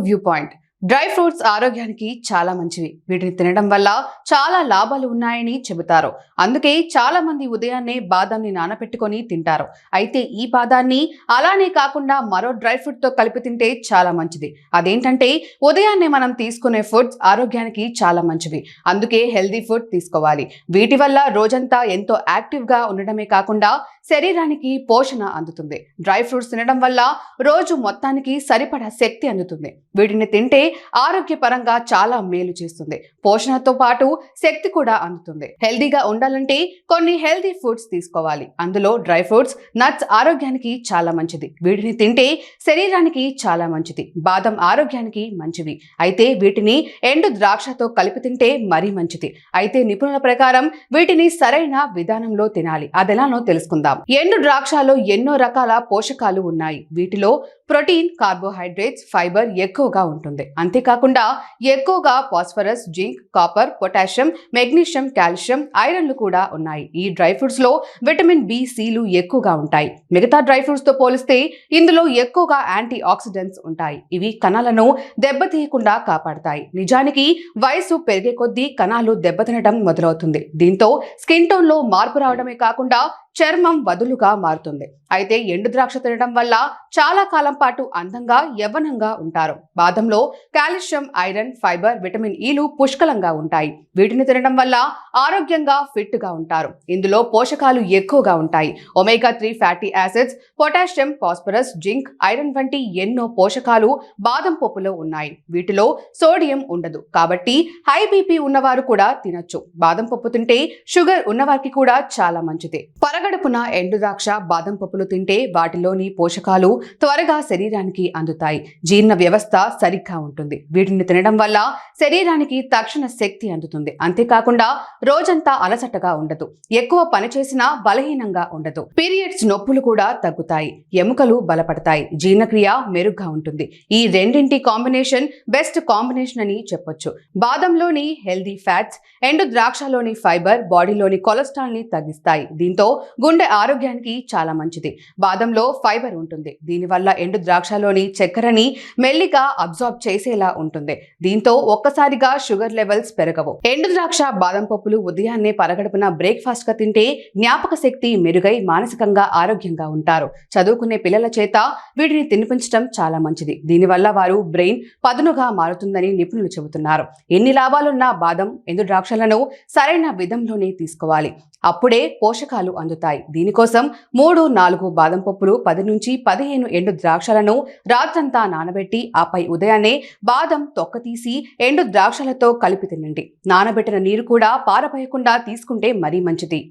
View point dry fruits ఆరోగ్యానికి చాలా మంచివి. వీటిని తినడం వల్ల చాలా లాభాలు ఉన్నాయని చెబుతారు. అందుకే చాలా మంది ఉదయాన్నే బాదాంని నానబెట్టుకొని తింటారు. అయితే ఈ బాదాన్ని అలానే కాకుండా మరో డ్రై ఫ్రూట్తో కలిపి తింటే చాలా మంచిది. అదేంటంటే ఉదయాన్నే మనం తీసుకునే ఫుడ్స్ ఆరోగ్యానికి చాలా మంచివి. అందుకే హెల్దీ ఫుడ్ తీసుకోవాలి. వీటి వల్ల రోజంతా ఎంతో యాక్టివ్గా ఉండడమే కాకుండా శరీరానికి పోషణ అందుతుంది. డ్రై ఫ్రూట్స్ తినడం వల్ల రోజు మొత్తానికి సరిపడా శక్తి అందుతుంది. వీటిని తింటే ఆరోగ్యపరంగా చాలా మేలు చేస్తుంది. పోషణతో పాటు శక్తి కూడా అందుతుంది. హెల్దీగా ఉండాలంటే కొన్ని హెల్దీ ఫుడ్స్ తీసుకోవాలి. అందులో డ్రై ఫ్రూట్స్ నట్స్ ఆరోగ్యానికి చాలా మంచిది. వీటిని తింటే శరీరానికి చాలా మంచిది. బాదం ఆరోగ్యానికి మంచివి. అయితే వీటిని ఎండు ద్రాక్షతో కలిపి తింటే మరీ మంచిది. అయితే నిపుణుల ప్రకారం వీటిని సరైన విధానంలో తినాలి. అదెలానో తెలుసుకుందాం. ఎండు ద్రాక్షలో ఎన్నో రకాల పోషకాలు ఉన్నాయి. వీటిలో ప్రోటీన్ కార్బోహైడ్రేట్స్ ఫైబర్ ఎక్కువగా ఉంటుంది. అంతేకాకుండా ఎక్కువగా phosphorus zinc copper potassium magnesium calcium ఐరన్లు కూడా ఉన్నాయి. ఈ డ్రై ఫ్రూట్స్లో విటమిన్ బి సిలు ఎక్కువగా ఉంటాయి. మిగతా డ్రై ఫ్రూట్స్తో పోలిస్తే ఇందులో ఎక్కువగా యాంటీ ఆక్సిడెంట్స్ ఉంటాయి. ఇవి కణాలను దెబ్బతీయకుండా కాపాడతాయి. నిజానికి వయసు పెరిగే కొద్దీ కణాలు దెబ్బతినడం మొదలవుతుంది. దీంతో స్కిన్ టోన్లో మార్పు రావడమే కాకుండా చర్మం వదులుగా మారుతుంది. అయితే ఎండు ద్రాక్ష తినడం వల్ల చాలా కాలం పాటు అందంగా యవ్వనంగా ఉంటారు. బాదంలో calcium iron fibre vitamin e ఈలు పుష్కలంగా ఉంటాయి. వీటిని తినడం వల్ల ఆరోగ్యంగా ఫిట్గా ఉంటారు. ఇందులో పోషకాలు ఎక్కువగా ఉంటాయి. Omega three fatty acids potassium phosphorus zinc iron వంటి ఎన్నో పోషకాలు బాదం పప్పులో ఉన్నాయి. వీటిలో సోడియం ఉండదు. కాబట్టి హై బీపీ ఉన్నవారు కూడా తినొచ్చు. బాదం పప్పు తింటే షుగర్ ఉన్నవారికి కూడా చాలా మంచిది. పరగడుపున ఎండు ద్రాక్ష బాదం పప్పులు తింటే వాటిలోని పోషకాలు త్వరగా శరీరానికి అందుతాయి. జీర్ణ వ్యవస్థ సరిగ్గా ఉంటుంది. వీటిని తినడం వల్ల శరీరానికి తక్షణ శక్తి అందుతుంది. అంతేకాకుండా రోజంతా అలసటగా ఉండదు. ఎక్కువ పని చేసినా బలహీనంగా ఉండదు. పీరియడ్స్ నొప్పులు కూడా తగ్గుతాయి. ఎముకలు బలపడతాయి. జీర్ణక్రియ మెరుగ్గా ఉంటుంది. ఈ రెండింటి కాంబినేషన్ బెస్ట్ కాంబినేషన్ అని చెప్పొచ్చు. బాదంలోని హెల్దీ ఫ్యాట్స్ ఎండు ద్రాక్షలోని ఫైబర్ బాడీలోని కొలెస్ట్రాల్ని తగ్గిస్తాయి. దీంతో గుండె ఆరోగ్యానికి చాలా మంచిది. బాదంలో ఫైబర్ ఉంటుంది. దీనివల్ల ఎండు ద్రాక్షలోని చక్కెరని మెల్లిగా అబ్జార్బ్ చేసేలా ఉంటుంది. దీంతో ఒక్కసారిగా షుగర్ లెవెల్స్ పెరగవు. ఎండు ద్రాక్ష బాదం పప్పులు ఉదయాన్నే పరగడుపున బ్రేక్ఫాస్ట్గా తింటే జ్ఞాపక శక్తి మెరుగై మానసికంగా ఆరోగ్యంగా ఉంటారు. చదువుకునే పిల్లల చేత వీటిని తినిపించడం చాలా మంచిది. దీనివల్ల వారు బ్రెయిన్ పదునుగా మారుతుందని నిపుణులు చెబుతున్నారు. ఎన్ని లాభాలున్నా బాదం ఎండు ద్రాక్షలను సరైన విధంలోనే తీసుకోవాలి. అప్పుడే పోషకాలు అందుతాయి. దీనికోసం మూడు నాలుగు బాదం పప్పులు పది నుంచి పదిహేను ఎండు ద్రాక్ష ద్రాక్షలను రాత్రంతా నానబెట్టి ఆపై ఉదయాన్నే బాదం తొక్క తీసి ఎండు ద్రాక్షలతో కలిపి తినండి. నానబెట్టిన నీరు కూడా పారపోయకుండా తీసుకుంటే మరీ మంచిది.